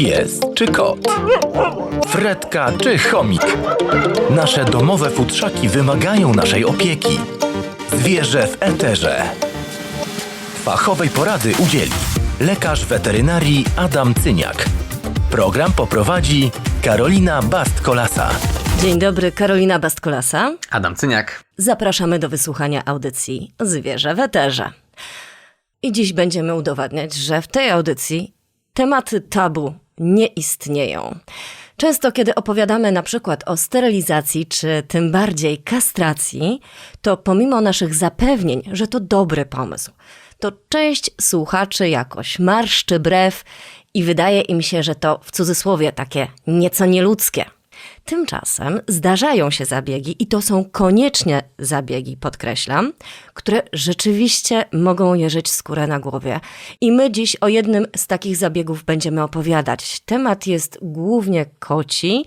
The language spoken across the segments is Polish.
Pies czy kot? Fredka czy chomik? Nasze domowe futrzaki wymagają naszej opieki. Zwierzę w eterze. Fachowej porady udzieli lekarz weterynarii Adam Cyniak. Program poprowadzi Karolina Bast-Kolasa. Dzień dobry, Karolina Bastkolasa. Adam Cyniak. Zapraszamy do wysłuchania audycji Zwierzę w eterze. I dziś będziemy udowadniać, że w tej audycji tematy tabu nie istnieją. Często, kiedy opowiadamy na przykład o sterylizacji, czy tym bardziej kastracji, to pomimo naszych zapewnień, że to dobry pomysł, to część słuchaczy jakoś marszczy brew i wydaje im się, że to w cudzysłowie takie nieco nieludzkie. Tymczasem zdarzają się zabiegi, i to są koniecznie zabiegi, podkreślam, które rzeczywiście mogą jeżyć skórę na głowie. I my dziś o jednym z takich zabiegów będziemy opowiadać. Temat jest głównie koci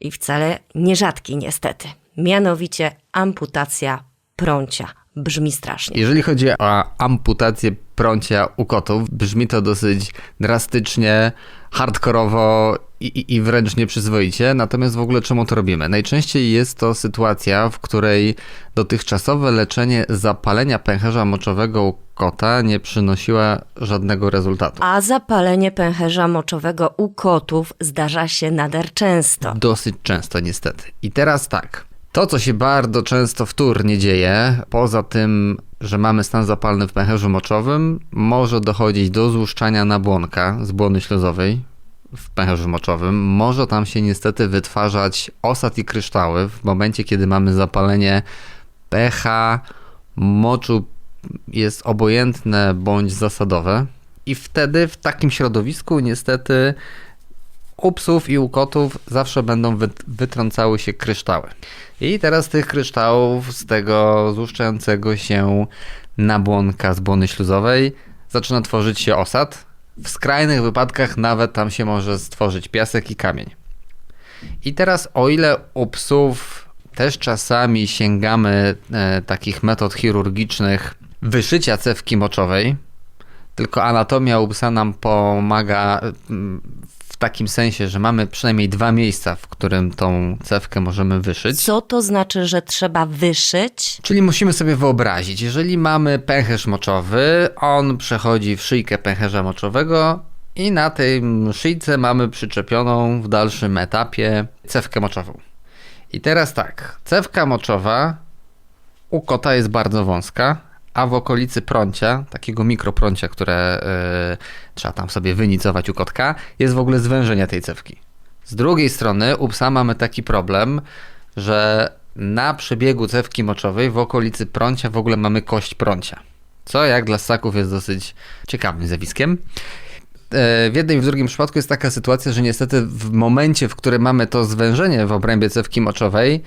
i wcale nierzadki, niestety. Mianowicie amputacja prącia. Brzmi strasznie. Jeżeli chodzi o amputację prącia u kotów, brzmi to dosyć drastycznie, hardkorowo i, i, wręcz nieprzyzwoicie. Natomiast w ogóle czemu to robimy? Najczęściej jest to sytuacja, w której dotychczasowe leczenie zapalenia pęcherza moczowego u kota nie przynosiła żadnego rezultatu. A zapalenie pęcherza moczowego u kotów zdarza się nader często. Dosyć często niestety. I teraz tak. To, co się bardzo często wtórnie dzieje, poza tym, że mamy stan zapalny w pęcherzu moczowym, może dochodzić do złuszczania nabłonka z błony śluzowej w pęcherzu moczowym. Może tam się niestety wytwarzać osad i kryształy w momencie, kiedy mamy zapalenie pH moczu jest obojętne bądź zasadowe. I wtedy w takim środowisku niestety u psów i u kotów zawsze będą wyt- wytrącały się kryształy. I teraz tych kryształów, z tego złuszczającego się nabłonka z błony śluzowej, zaczyna tworzyć się osad. W skrajnych wypadkach nawet tam się może stworzyć piasek i kamień. I teraz o ile u psów też czasami sięgamy e, takich metod chirurgicznych wyszycia cewki moczowej, tylko anatomia u psa nam pomaga mm, takim sensie, że mamy przynajmniej dwa miejsca, w którym tą cewkę możemy wyszyć. Co to znaczy, że trzeba wyszyć? Czyli musimy sobie wyobrazić, jeżeli mamy pęcherz moczowy, on przechodzi w szyjkę pęcherza moczowego i na tej szyjce mamy przyczepioną w dalszym etapie cewkę moczową. I teraz tak, cewka moczowa u kota jest bardzo wąska, a w okolicy prącia, takiego mikroprącia, które yy, trzeba tam sobie wynicować u kotka, jest w ogóle zwężenie tej cewki. Z drugiej strony u psa mamy taki problem, że na przebiegu cewki moczowej w okolicy prącia w ogóle mamy kość prącia. Co jak dla ssaków jest dosyć ciekawym zjawiskiem. E, W jednym i w drugim przypadku jest taka sytuacja, że niestety w momencie, w którym mamy to zwężenie w obrębie cewki moczowej,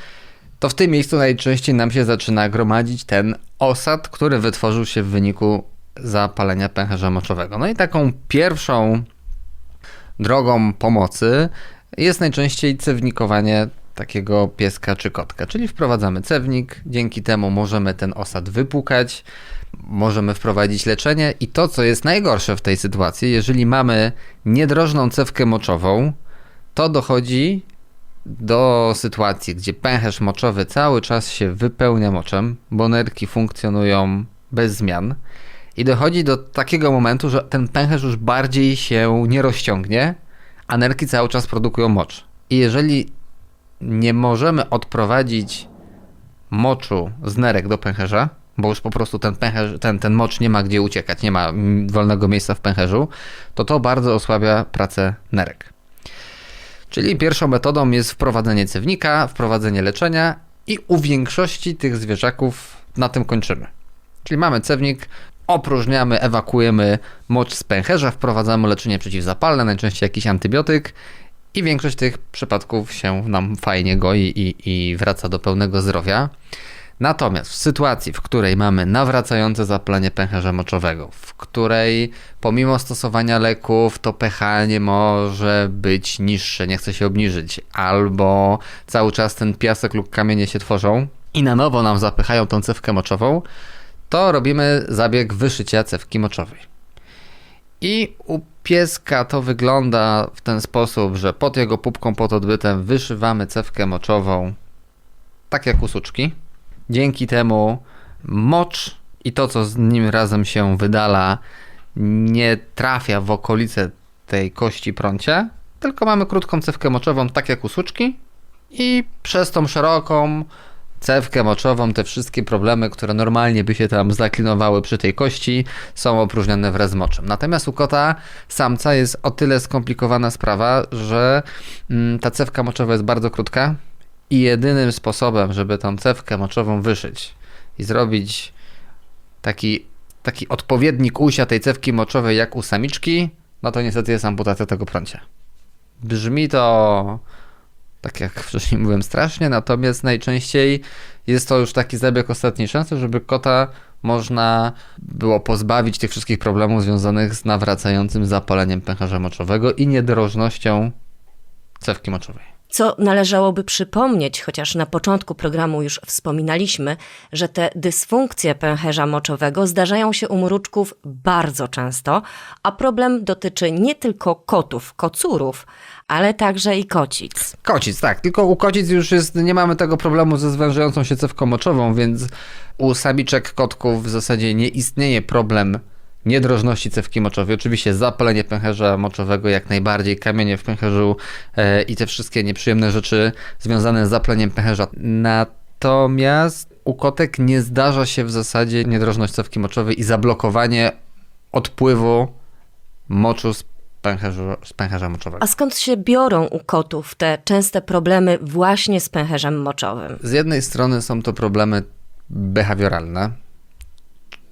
to w tym miejscu najczęściej nam się zaczyna gromadzić ten osad, który wytworzył się w wyniku zapalenia pęcherza moczowego. No i taką pierwszą drogą pomocy jest najczęściej cewnikowanie takiego pieska czy kotka, czyli wprowadzamy cewnik, dzięki temu możemy ten osad wypłukać, możemy wprowadzić leczenie i to, co jest najgorsze w tej sytuacji, jeżeli mamy niedrożną cewkę moczową, to dochodzi do sytuacji, gdzie pęcherz moczowy cały czas się wypełnia moczem, bo nerki funkcjonują bez zmian i dochodzi do takiego momentu, że ten pęcherz już bardziej się nie rozciągnie, a nerki cały czas produkują mocz. I jeżeli nie możemy odprowadzić moczu z nerek do pęcherza, bo już po prostu ten, pęcherz, ten, ten mocz nie ma gdzie uciekać, nie ma wolnego miejsca w pęcherzu, to to bardzo osłabia pracę nerek. Czyli pierwszą metodą jest wprowadzenie cewnika, wprowadzenie leczenia i u większości tych zwierzaków na tym kończymy. Czyli mamy cewnik, opróżniamy, ewakuujemy mocz z pęcherza, wprowadzamy leczenie przeciwzapalne, najczęściej jakiś antybiotyk i większość tych przypadków się nam fajnie goi i, i wraca do pełnego zdrowia. Natomiast w sytuacji, w której mamy nawracające zapalenie pęcherza moczowego, w której pomimo stosowania leków to pH nie może być niższe, nie chce się obniżyć, albo cały czas ten piasek lub kamienie się tworzą i na nowo nam zapychają tą cewkę moczową, to robimy zabieg wyszycia cewki moczowej. I u pieska to wygląda w ten sposób, że pod jego pupką, pod odbytem wyszywamy cewkę moczową, tak jak u suczki. Dzięki temu mocz i to, co z nim razem się wydala, nie trafia w okolice tej kości prącia, tylko mamy krótką cewkę moczową, tak jak u suczki i przez tą szeroką cewkę moczową te wszystkie problemy, które normalnie by się tam zaklinowały przy tej kości, są opróżnione wraz z moczem. Natomiast u kota samca jest o tyle skomplikowana sprawa, że mm, ta cewka moczowa jest bardzo krótka i jedynym sposobem, żeby tą cewkę moczową wyszyć i zrobić taki, taki odpowiednik usia tej cewki moczowej jak u samiczki, no to niestety jest amputacja tego prącia. Brzmi to tak jak wcześniej mówiłem, strasznie, natomiast najczęściej jest to już taki zabieg ostatniej szansy, żeby kota można było pozbawić tych wszystkich problemów związanych z nawracającym zapaleniem pęcherza moczowego i niedrożnością cewki moczowej. Co należałoby przypomnieć, chociaż na początku programu już wspominaliśmy, że te dysfunkcje pęcherza moczowego zdarzają się u mruczków bardzo często, a problem dotyczy nie tylko kotów, kocurów, ale także i kocic. Kocic, tak, tylko u kocic już jest, nie mamy tego problemu ze zwężającą się cewką moczową, więc u samiczek kotków w zasadzie nie istnieje problem niedrożności cewki moczowej. Oczywiście zapalenie pęcherza moczowego jak najbardziej, kamienie w pęcherzu e, i te wszystkie nieprzyjemne rzeczy związane z zapaleniem pęcherza. Natomiast u kotek nie zdarza się w zasadzie niedrożność cewki moczowej i zablokowanie odpływu moczu z, pęcherzu, z pęcherza moczowego. A skąd się biorą u kotów te częste problemy właśnie z pęcherzem moczowym? Z jednej strony są to problemy behawioralne,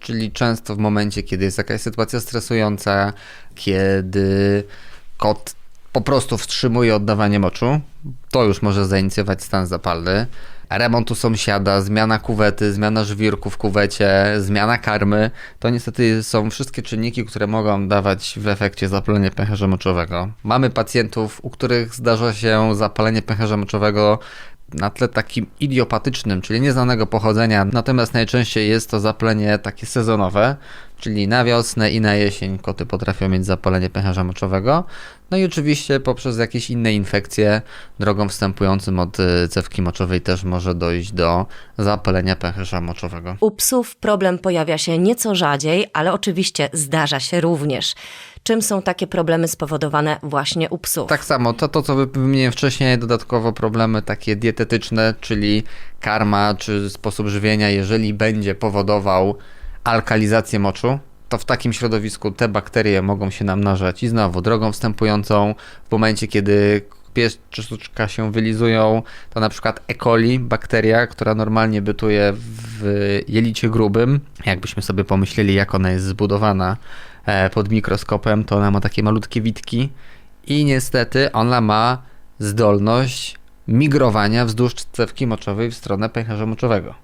czyli często w momencie, kiedy jest jakaś sytuacja stresująca, kiedy kot po prostu wstrzymuje oddawanie moczu, to już może zainicjować stan zapalny. Remont u sąsiada, zmiana kuwety, zmiana żwirku w kuwecie, zmiana karmy, to niestety są wszystkie czynniki, które mogą dawać w efekcie zapalenie pęcherza moczowego. Mamy pacjentów, u których zdarza się zapalenie pęcherza moczowego na tle takim idiopatycznym, czyli nieznanego pochodzenia, natomiast najczęściej jest to zapalenie takie sezonowe, czyli na wiosnę i na jesień koty potrafią mieć zapalenie pęcherza moczowego. No i oczywiście poprzez jakieś inne infekcje drogą wstępującym od y, cewki moczowej też może dojść do zapalenia pęcherza moczowego. U psów problem pojawia się nieco rzadziej, ale oczywiście zdarza się również. Czym są takie problemy spowodowane właśnie u psów? Tak samo, to, to co wymieniłem wcześniej, dodatkowo problemy takie dietetyczne, czyli karma czy sposób żywienia, jeżeli będzie powodował alkalizację moczu, to w takim środowisku te bakterie mogą się namnażać i znowu drogą wstępującą w momencie, kiedy pies czy suczka się wylizują, to na przykład E. coli, bakteria, która normalnie bytuje w jelicie grubym, jakbyśmy sobie pomyśleli, jak ona jest zbudowana pod mikroskopem, to ona ma takie malutkie witki i niestety ona ma zdolność migrowania wzdłuż cewki moczowej w stronę pęcherza moczowego.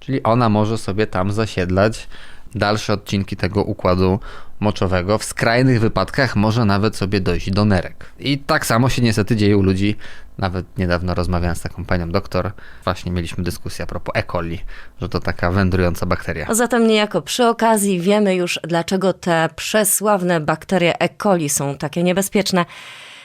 Czyli ona może sobie tam zasiedlać dalsze odcinki tego układu moczowego. W skrajnych wypadkach może nawet sobie dojść do nerek. I tak samo się niestety dzieje u ludzi. Nawet niedawno rozmawiałem z taką panią doktor. Właśnie mieliśmy dyskusję a propos E. coli, że to taka wędrująca bakteria. A zatem niejako przy okazji wiemy już, dlaczego te przesławne bakterie E. coli są takie niebezpieczne.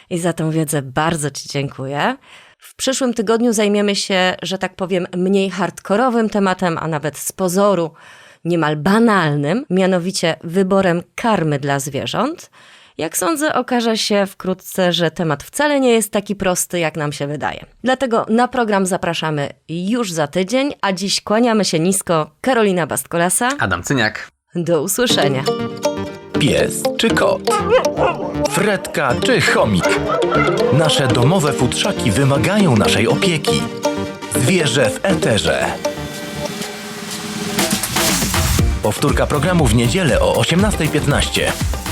I za tą wiedzę bardzo Ci dziękuję. W przyszłym tygodniu zajmiemy się, że tak powiem, mniej hardkorowym tematem, a nawet z pozoru niemal banalnym, mianowicie wyborem karmy dla zwierząt. Jak sądzę, okaże się wkrótce, że temat wcale nie jest taki prosty, jak nam się wydaje. Dlatego na program zapraszamy już za tydzień, a dziś kłaniamy się nisko. Karolina Bastkolasa. Adam Cyniak. Do usłyszenia. Pies czy kot? Fredka czy chomik? Nasze domowe futrzaki wymagają naszej opieki. Zwierzę w eterze. Powtórka programu w niedzielę o 18.15.